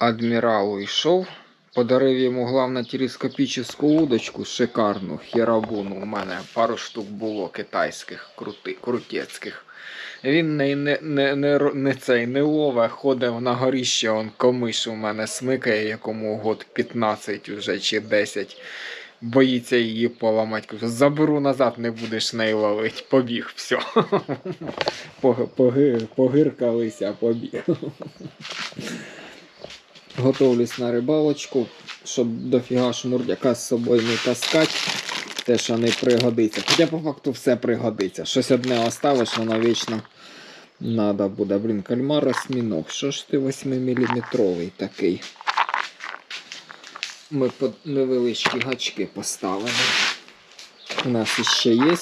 адміралу йшов. Подарив йому головне телескопічну удочку шикарну, хірабуну. У мене пару штук було китайських, крути, крутецьких. Він не, не, не, не, не цей не лове, ходив на горіще, он комиш у мене смикає, якому год 15 уже чи 10. Боїться її поламати. Кажу, заберу назад, не будеш неї ловити. Побіг, все. Погиркалися, побіг. Готовлюсь на рибалочку, щоб дофіга шмурдяка з собою не таскати. Те, що не пригодиться. Хоча по факту все пригодиться. Щось одне оставиш, воно вічно надо буде. Блін, кальмар осьміног. Що ж ти 8-мм такий? Ми по невеличкі гачки поставили. У нас іще є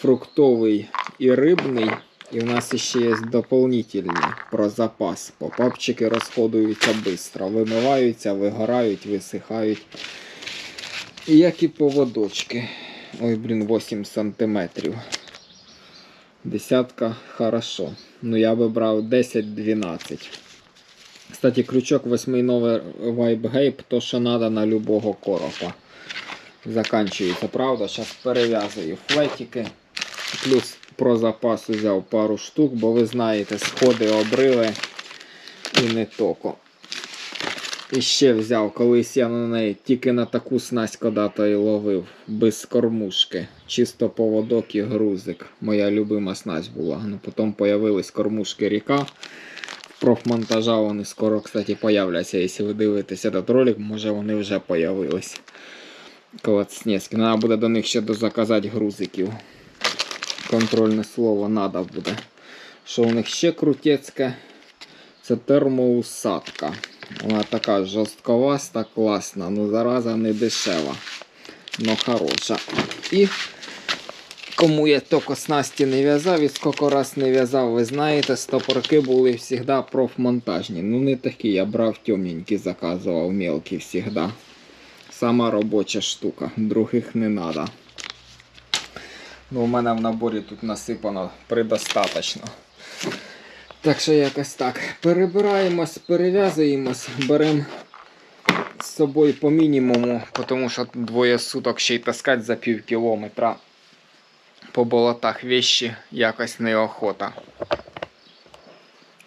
фруктовий і рибний. І в нас ще є дополнительні про запас. Попапчики розходуються швидко. Вимиваються, вигорають, висихають. І як і поводочки. Ой, блін, 8 сантиметрів. Десятка хорошо. Ну я би брав 10-12. Кстати, крючок 8 новий Gape, то що треба на любого коропа. Заканчується, правда? Зараз перев'язую флетики. Плюс про запас взяв пару штук, бо ви знаєте, сходи обрили і не токо. І ще взяв, колись я на неї тільки на таку снасть кода-то і ловив, без кормушки. Чисто поводок і грузик. Моя любима снасть була. Ну, потім появились кормушки ріка. Профмонтажа вони скоро, кстати, появляться. Якщо ви дивитесь этот ролик, може вони вже появились. Колоцнецькі. Треба буде до них ще дозаказати грузиків. Контрольне слово надо буде. Що у них ще крутецьке? Це термоусадка. Вона така жорстковаста, класна, ну зараза не дешева, но хороша. І кому я тільки снасті не в'язав і скільки раз не в'язав, ви знаєте, стопорки були завжди профмонтажні. Ну не такі, я брав темненькі, заказував мелкі завжди. Сама робоча штука, других не треба. Ну, у мене в наборі тут насипано предостаточно. Так що якось так. Перебираємось, перев'язуємось, беремо з собою по мінімуму, тому що двоє суток ще й таскати за пів кілометра по болотах вещі якось неохота.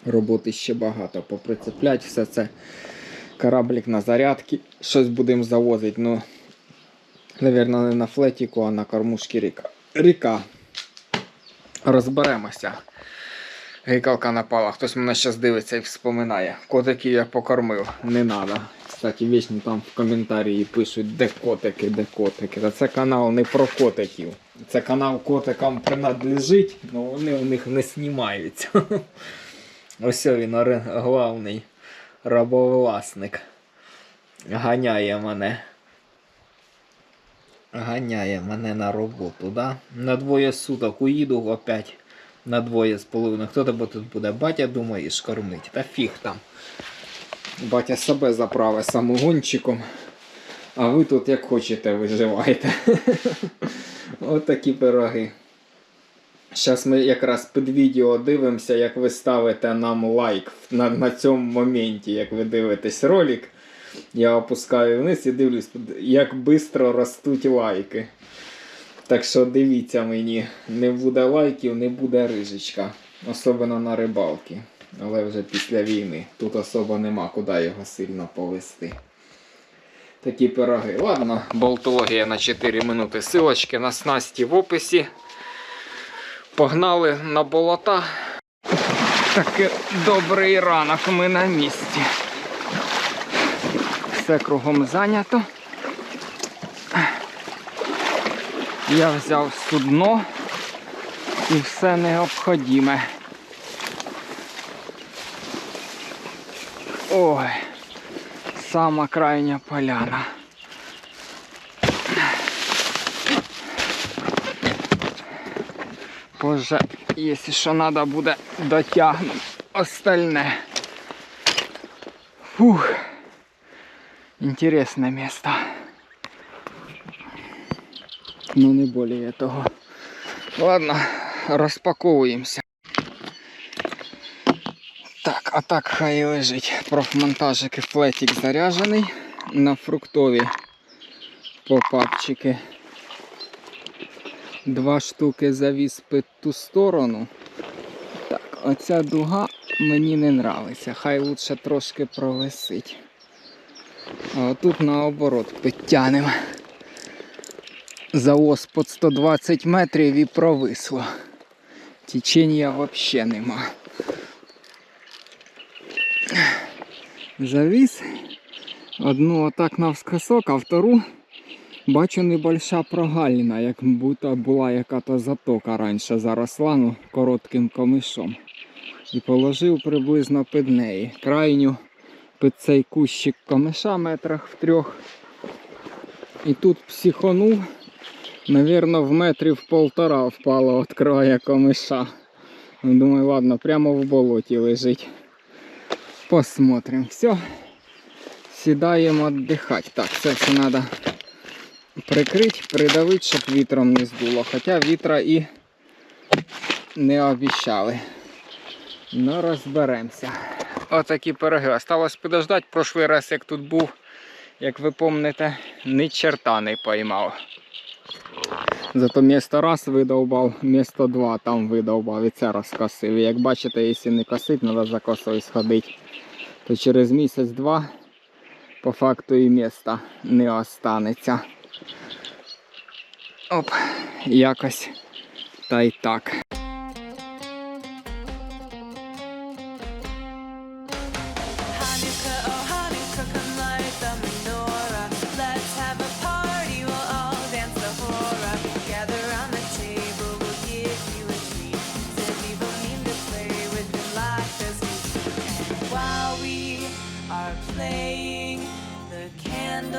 Роботи ще багато поприцеплять все це. Кораблік на зарядки. Щось будемо завозити, ну, Навірно, не на флетіку, а на кормушки ріка. Ріка. Розберемося. Гейкалка напала. Хтось мене зараз дивиться і вспоминає. Котиків я покормив. Не треба. Кстати, вічно там в коментарі пишуть, де котики, де котики. Та це канал не про котиків. Це канал котикам принадлежить, але вони у них не знімаються. Ось він главний рабовласник. Ганяє мене. Ганяє мене на роботу, да? На двоє суток уїду опять на двоє з половиною. Хто тебе тут буде? Батя думаєш кормить. Та фіг там. Батя себе заправить самогончиком. А ви тут як хочете виживаєте. От такі пироги. Зараз ми якраз під відео дивимося, як ви ставите нам лайк на, на цьому моменті, як ви дивитесь ролик. Я опускаю вниз і дивлюсь, як швидко ростуть лайки. Так що дивіться мені, не буде лайків, не буде рижечка. Особливо на рибалки. Але вже після війни. Тут особо нема куди його сильно повести. Такі пироги. Ладно, болтологія на 4 минути. Силочки на снасті в описі. Погнали на болота. Таки добрий ранок ми на місці. Все кругом зайнято. Я взяв судно і все необхідне. Ой, сама крайня поляна. Позже, якщо що треба буде дотягнути остальне. Фух. Интересное место. Ну не более того. Ладно, розпаковуємося. Так, А так хай лежить. Профмонтажик і флетик заряджений на фруктові попапчики. Два штуки завіз під ту сторону. Так, оця дуга мені не нравиться. Хай лучше трошки провисить. А тут наоборот підтягнемо. Завоз під 120 метрів і провисло. Течення взагалі нема. Завіз. Одну отак навскосок, а втору бачу небольша прогалина, як будто була яка-то затока раніше заросла ну, коротким комишом. І положив приблизно під неї. Крайню під цей кущик комиша метрах в трьох. І тут психонув, Навірно, в метрів полтора впало від краю комиша. Ну, Думаю, ладно, прямо в болоті лежить. Посмотрим. Все. Сідаємо віддихати. Так, це все треба прикрити, придавити, щоб вітром не здуло. Хоча вітра і не обіщали. Ну, розберемося. Отакі пироги. Осталось подождати. Прошлий раз, як тут був, як ви пам'ятаєте, ні черта не поймав. Зато місто раз видовбав, місто два там видовбав і це розкосив. І як бачите, якщо не косить, треба за косою сходити, то через місяць-два по факту і міста не останеться. Оп, якось та й так.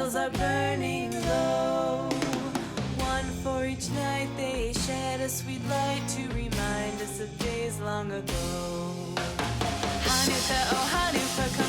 Candles are burning low. One for each night they shed a sweet light to remind us of days long ago. Hanukkah, oh Hanukkah,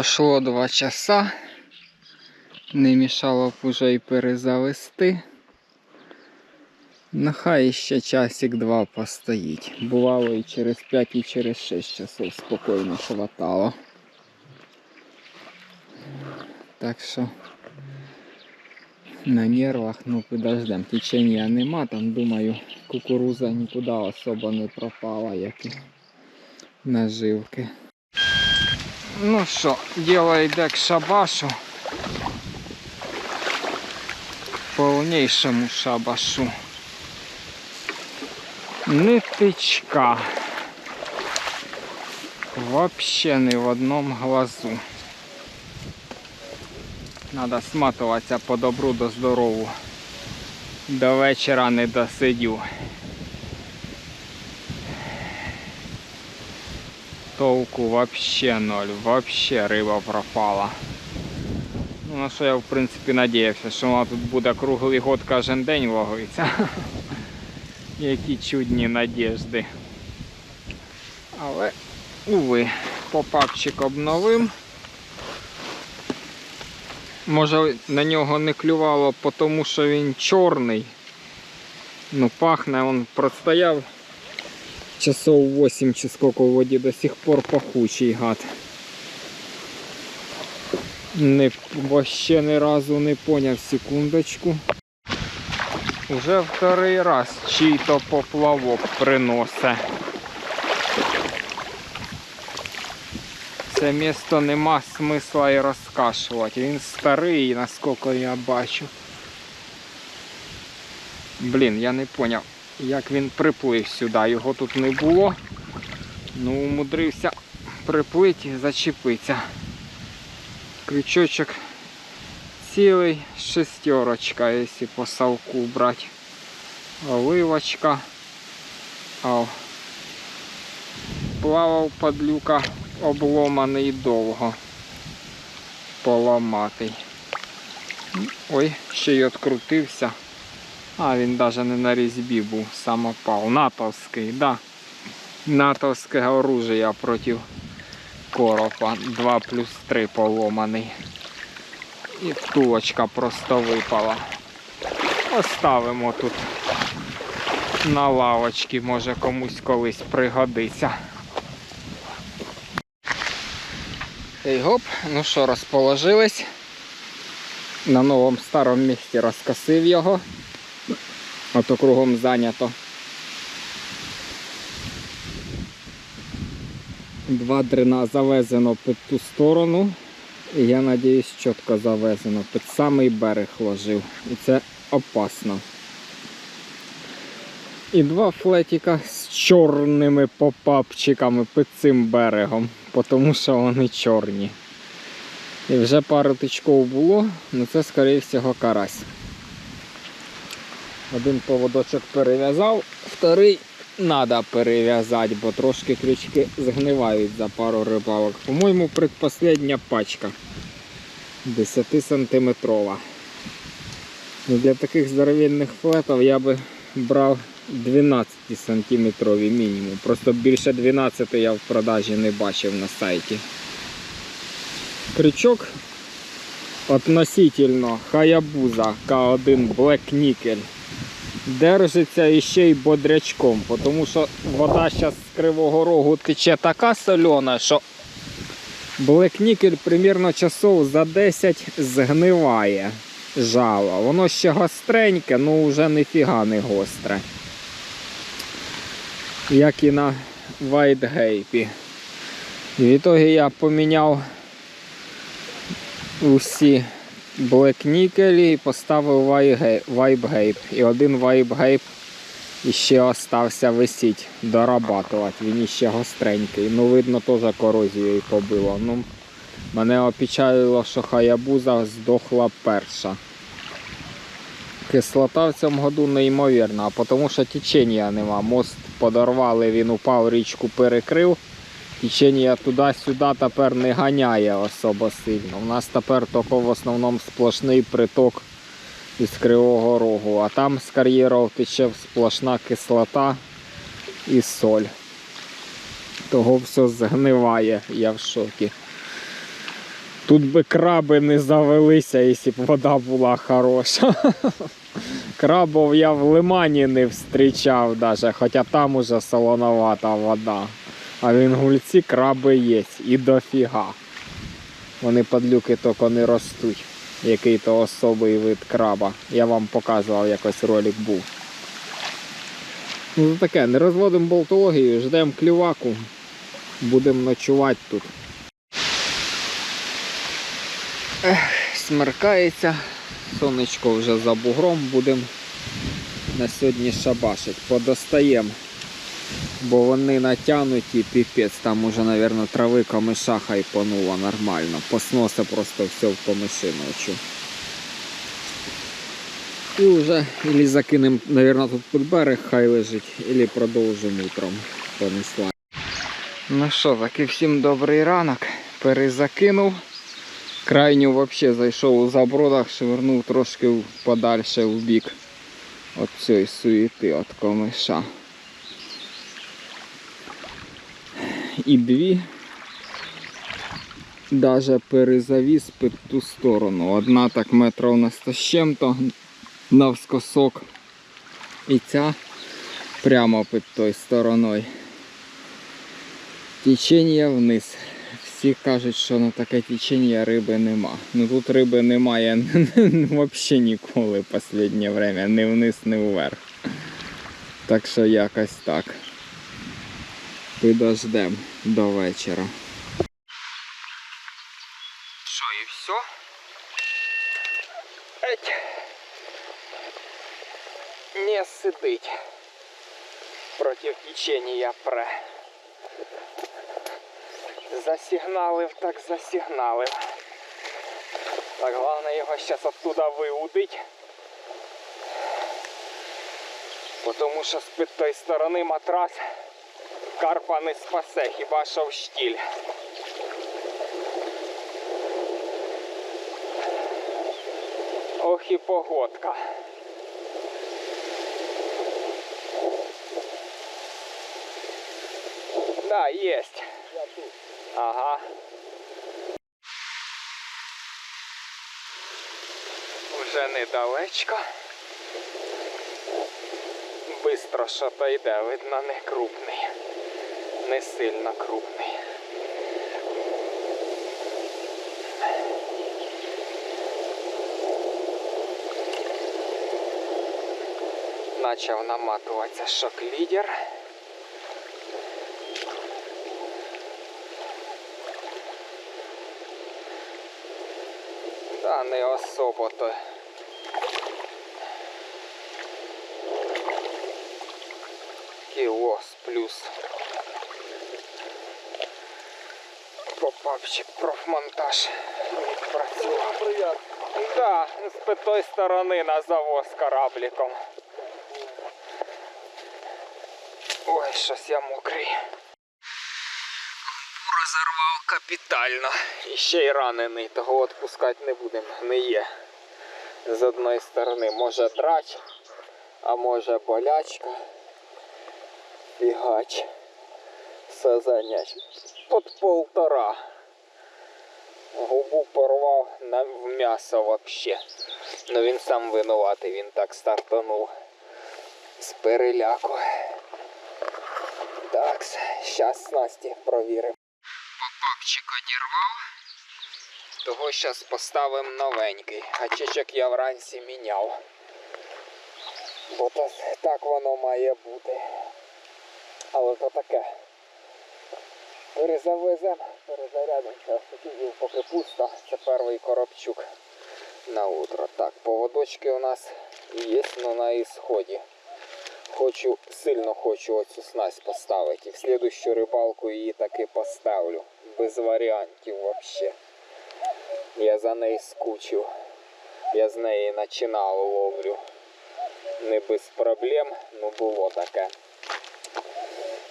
Пройшло два часа. Не мішало б уже і перезавести. Нехай ще часик-два постоїть. Бувало і через 5, і через 6 часов спокійно хватало. Так що на нервах, ну подождем. Течення нема, там думаю, кукуруза нікуди особо не пропала, як і наживки. Ну що, діло йде к шабашу. Повнішому шабашу. Нитичка. Вообще не в одному глазу. Надо сматуватися по добру до здорову. До вечора не досидю. Толку вообще ноль, вообще риба пропала. Ну, на що я в принципі надіявся, що вона тут буде круглий год кожен день ловиться. Які чудні надіжди. Але, уви, попапчик обновив. Може на нього не клювало, тому що він чорний. Ну, пахне, він простояв часов 8 чи сколько в воді до сих пор пахучий гад. Не, вообще ни разу не поняв секундочку. Уже вторий раз чий-то поплавок приносить. Це місто нема смисла і розкашувати. Він старий, наскільки я бачу. Блін, я не поняв, як він приплив сюди. Його тут не було. Ну, умудрився приплить і зачепиться. Крючочок цілий, шестерочка, якщо по совку брати. Оливочка. Ау. Плавав падлюка обломаний довго. Поламатий. Ой, ще й открутився. А, він навіть не на різьбі був, сам опав. Натовський, да. Натовське оружие проти коропа. 2 плюс 3 поломаний. І втулочка просто випала. Оставимо тут на лавочці, може комусь колись пригодиться. Ей гоп, ну що, розположились. На новому старому місці розкосив його. Ото кругом зайнято. Два дрена завезено під ту сторону. І я надіюсь, чітко завезено. Під самий берег ложив. І це опасно. І два флетіка з чорними попапчиками під цим берегом, тому що вони чорні. І вже пару тичков було, але це, скоріше всього, карась. Один поводочок перев'язав, вторий треба перев'язати, бо трошки крючки згнивають за пару рибалок. По-моєму, предпоследня пачка 10 сантиметрова. Ну, Для таких здоровенних флетів я би брав 12 сантиметрові мінімум. Просто більше 12 я в продажі не бачив на сайті. Крючок относительно Hayabusa K1 Black Nickel держиться іще й бодрячком, тому що вода зараз з Кривого Рогу тече така сольона, що Nickel примірно часов за 10 згниває жало. Воно ще гостреньке, ну вже ніфіга не гостре. Як і на Вайтгейпі. І в ітогі я поміняв усі Black Nickel і поставив Вайбгейп. І один Вайбгейп іще остався висіть, дорабатувати. Він іще гостренький. Ну, видно, теж корозією побило. Ну, мене опечалило, що хаябуза здохла перша. Кислота в цьому году неймовірна, тому що течення нема. Мост подорвали, він упав, річку перекрив. Течення туди-сюди тепер не ганяє особо сильно. У нас тепер тільки в основному сплошний приток із Кривого Рогу, а там з кар'єрів тече сплошна кислота і соль. Того все згниває, я в шокі. Тут би краби не завелися, якщо б вода була хороша. Крабов я в лимані не встрічав даже, хоча там уже солоновата вода. А в інгульці краби є і дофіга. Вони падлюки тільки не ростуть. Який то особий вид краба. Я вам показував, якось ролик був. Ну таке, не розводимо болтологію, ждемо клюваку. Будемо ночувати тут. Ех, смеркається. Сонечко вже за бугром будемо на сьогодні шабашить. Подостаємо бо вони натягнуті, піпець, там уже, мабуть, трави камиша хайпануло нормально. Посноси просто все в камиші ночі. І вже ілі закинемо, мабуть, тут під берег хай лежить, ілі продовжимо утром. Понесла. Ну що, таки всім добрий ранок. Перезакинув. Крайню взагалі зайшов у забродах, швернув трошки подальше в бік от цієї суєти від комиша. І дві даже перезавіз під ту сторону. Одна так метрів на 100 з чим-то навскосок. І ця прямо під тою стороною. Течення вниз. Всі кажуть, що на таке течення риби нема. Ну тут риби немає взагалі ніколи в останнє время. Ні вниз, ні вверх. Так що якось так підождем до вечора. Що, і все? Еть. Не сидить. Проти течення пре. Засігналив, так засігналив. Так, головне його зараз оттуда виудить. Бо Тому що з-під тої сторони матрас карпа не спасе, хіба що в штіль. Ох і погодка. Да, есть. Ага. Уже недалечко. Бистро що то йде, видно, не крупний. Не сильно крупний. Начав наматуватися шок-лідер. Та не особо то. Кілос плюс. Попапчик профмонтаж відпрацював. Да, з тої сторони на завоз корабліком. Ой, щось я мокрий. Розорвав капітально. І ще й ранений, того відпускати не будемо. Не є. З одної сторони може драч, а може болячка. Фігач. Сазаняч. Под полтора. Губу порвав на м'ясо вообще. Ну він сам винуватий, він так стартанув з переляку. Так, зараз снасті провіримо. Попапчик одірвав. Того зараз поставимо новенький. Гачечок я вранці міняв. Бо то так воно має бути. Але то таке. Перезавеземо, перезарядимо. Зараз сидів поки пусто. Це перший коробчук на утро. Так, поводочки у нас є, но на ісході. Хочу, сильно хочу оцю снасть поставити. І в слідущу рибалку її таки поставлю. Без варіантів вообще. Я за неї скучив. Я з неї починав ловлю. Не без проблем, ну було таке.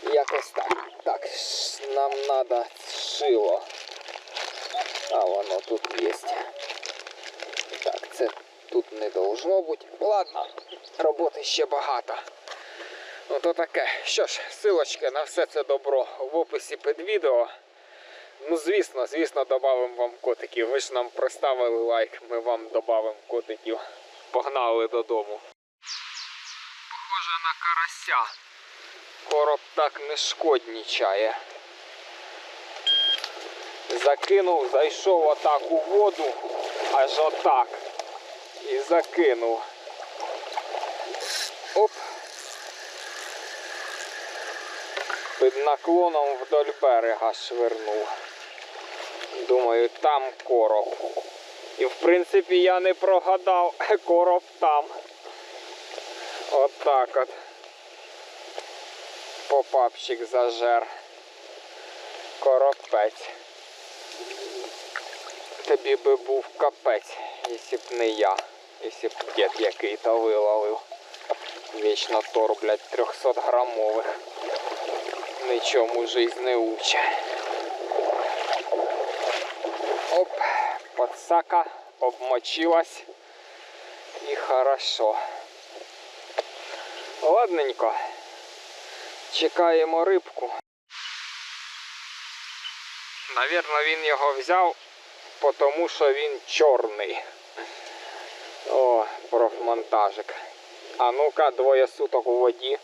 Якось так. Так, нам треба шило. А воно тут є. Так, це тут не должно бути. Ладно, роботи ще багато. Ну то таке. Що ж, силочки на все це добро в описі під відео. Ну, звісно, звісно, додамо вам котиків. Ви ж нам проставили лайк, ми вам додамо котиків. Погнали додому. Похоже на карася. Короб так не шкоднічає. Закинув, зайшов отак у воду, аж отак. І закинув. Оп. Під наклоном вдоль берега швирнув. Думаю, там короб. І в принципі я не прогадав, короб там. Отак от. Попапчик зажер. Коропець. Тобі би був капець, якщо б не я, якщо б дід який-то виловив. Вічно тор, блядь, 300 грамових. Нічому жизнь не уче. Оп, подсака обмочилась. І хорошо. Ладненько. Чекаємо рибку. Навірно, він його взяв, тому що він чорний. О, профмонтажик. А ну-ка, двоє суток у воді.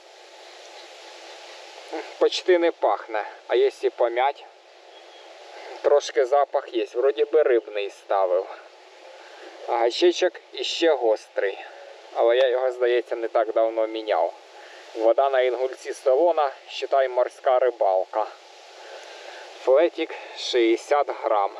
Почти не пахне. А якщо пом'ять, трошки запах є. Вроді би рибний ставив. А гачечок іще гострий. Але я його, здається, не так давно міняв. Вода на інгульці салона, считай морська рибалка. Флетік 60 грам.